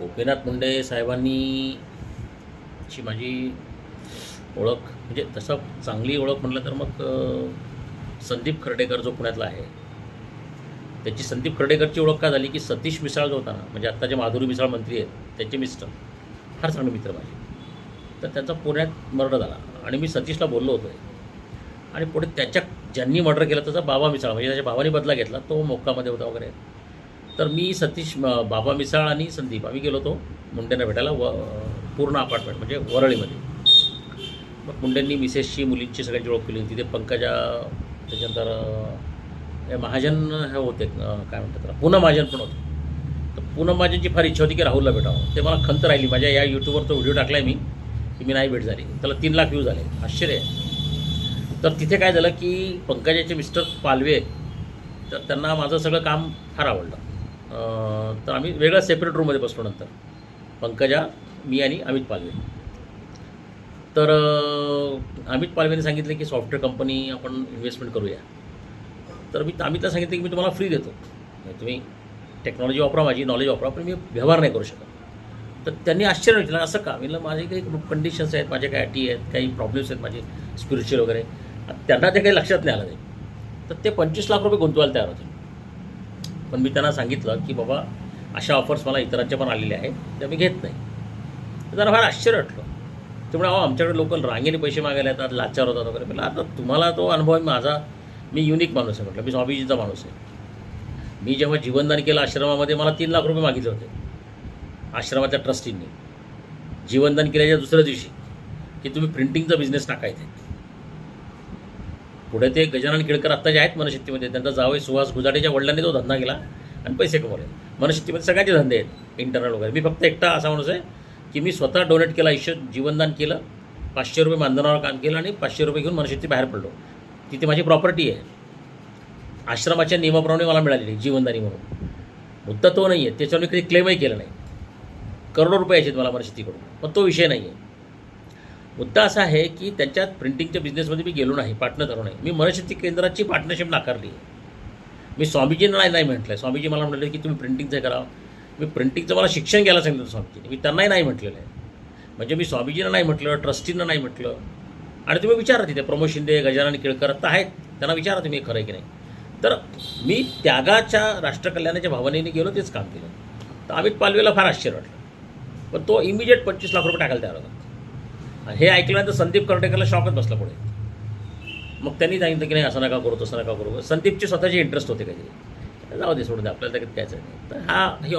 गोपीनाथ मुंडे साहेबांनी ची माझी ओळख म्हणजे तसं चांगली ओळख म्हटलं तर मग संदीप खर्डेकर जो पुण्यातला आहे त्याची संदीप खर्डेकरची ओळख का झाली की सतीश मिसाळ जो होता ना म्हणजे आत्ता जे माधुरी मिसाळ मंत्री आहेत त्यांचे मिस्टर फार चांगले मित्र माझे. तर त्यांचा पुण्यात मर्डर झाला आणि मी सतीशला बोललो होतो. आणि पुढे त्याच्या ज्यांनी मर्डर केलं त्याचा बाबा मिसाळ म्हणजे त्याच्या भावाने बदला घेतला तो मोक्कामध्ये होता वगैरे. तर मी सतीश बाबा मिसाळ आणि संदीप. आम्ही गेलो होतो मुंडेंना भेटायला व पूर्ण अपार्टमेंट म्हणजे वरळीमध्ये. मग मुंडेंनी मिसेसची मुलींची सगळ्यांची ओळख केली. तिथे पंकजा त्याच्यानंतर हे महाजन हे होते काय म्हणतात त्याला पुन्हा महाजन पण होते. तर पुन्हा महाजनची फार इच्छा होती की राहुलला भेटावं. ते मला खंत राहिली. माझ्या या यूट्यूबवर तो व्हिडिओ टाकला आहे मी की मी नाही भेट झाली. त्याला तीन लाख व्ह्यू झाले. आश्चर्य. आहे तर तिथे काय झालं की पंकजाचे मिस्टर पालवे तर त्यांना माझं सगळं काम फार आवडलं. तर आम्ही वेगळ्या सेपरेट रूममध्ये बसलो नंतर. पंकजा मी आणि अमित पालवे. तर अमित पालवेने सांगितले की सॉफ्टवेअर कंपनी आपण इन्व्हेस्टमेंट करूया. तर मी अमितला सांगितलं की मी तुम्हाला फ्री देतो. म्हणजे तुम्ही टेक्नॉलॉजी वापरा माझी नॉलेज वापरा पण मी व्यवहार नाही करू शकत. तर त्यांनी आश्चर्य विचारलं असं का? मी माझे काही कंडिशन्स आहेत माझे काही अटी आहेत काही प्रॉब्लेम्स आहेत माझे स्पिरिच्युअल वगैरे. त्यांना ते काही लक्षात नाही आलं नाही. तर ते पंचवीस लाख रुपये गुंतवायला तयार होते. पण मी त्यांना सांगितलं की बाबा अशा ऑफर्स मला इतरांच्या पण आलेल्या आहेत त्या मी घेत नाही. त्यांना फार आश्चर्य वाटलं. त्यामुळे अहो आमच्याकडे लोकल रांगेने पैसे मागायला येतात लाचार होतात वगैरे. म्हटलं आता तुम्हाला तो अनुभव आहे माझा मी युनिक माणूस आहे. म्हटलं मी स्वामीजीचा माणूस आहे. मी जेव्हा जीवनदान केलं आश्रमामध्ये मला तीन लाख रुपये मागितले होते. आश्रमाच्या ट्रस्टींनी जीवनदान केल्याच्या दुसऱ्या दिवशी की तुम्ही प्रिंटिंगचा बिझनेस टाकायचे. पुढे ते गजानन केळकर आत्ता जे आहेत मनशक्तीमध्ये त्यांचा जावई सुहास गुजाडेच्या वडिलांनी तो धंदा केला आणि पैसे कमवले. मनशक्तीमध्ये सगळ्याचे धंदे आहेत इंटरनल वगैरे. मी फक्त एकटा असा माणूस आहे की मी स्वतः डोनेट केलं आयुष्य जीवनदान केलं पाचशे रुपये मानधनावर काम केलं आणि पाचशे रुपये घेऊन मनशक्ती बाहेर पडलो. तिथे माझी प्रॉपर्टी आहे. आश्रमाच्या नियमाप्रमाणे मला मिळालेली जीवनदानी म्हणून. मुद्दा तो नाही आहे त्याच्यावर मी कधी क्लेमही केलं नाही. करोडो रुपये यायचे मला मनशक्तीकडून पण तो विषय नाही आहे मुद्दा असा आहे की त्यांच्यात प्रिंटिंगच्या बिझनेसमध्ये मी गेलो नाही पार्टनर धरून नाही. मी मनशक्ती केंद्राची पार्टनरशिप नाकारली. आहे मी स्वामीजींना नाही नाही म्हटलं स्वामीजी मला म्हटलं की तुम्ही प्रिंटिंगचं करा. मी प्रिंटिंगचं मला शिक्षण घ्यायला सांगितलं स्वामीजीने मी त्यांनाही नाही म्हटलेलं आहे. म्हणजे मी स्वामीजींना नाही म्हटलं ट्रस्टींना नाही म्हटलं. आणि तुम्ही विचारा तिथे. प्रमोद शिंदे गजानन केळकर तर आहेत. त्यांना विचारा तुम्ही हे खरं की नाही. तर मी त्यागाच्या राष्ट्रकल्याणाच्या भावनेने गेलो तेच काम केलं. तर अमित पालवेला फार आश्चर्य वाटलं. पण तो इमिजिएट पंचवीस लाख रुपये टाकायला तयार होता. हे ऐकल्यानंतर संदीप कर्टेकरला शॉकच बसला पुढे. मग त्यांनी सांगितलं की नाही असं नका करू तसं नका करू. संदीपची स्वतःची इंटरेस्ट होते काहीतरी. जाऊ दे सोडून दे आपल्याला त्याच्यात कायचं नाही. तर हा ही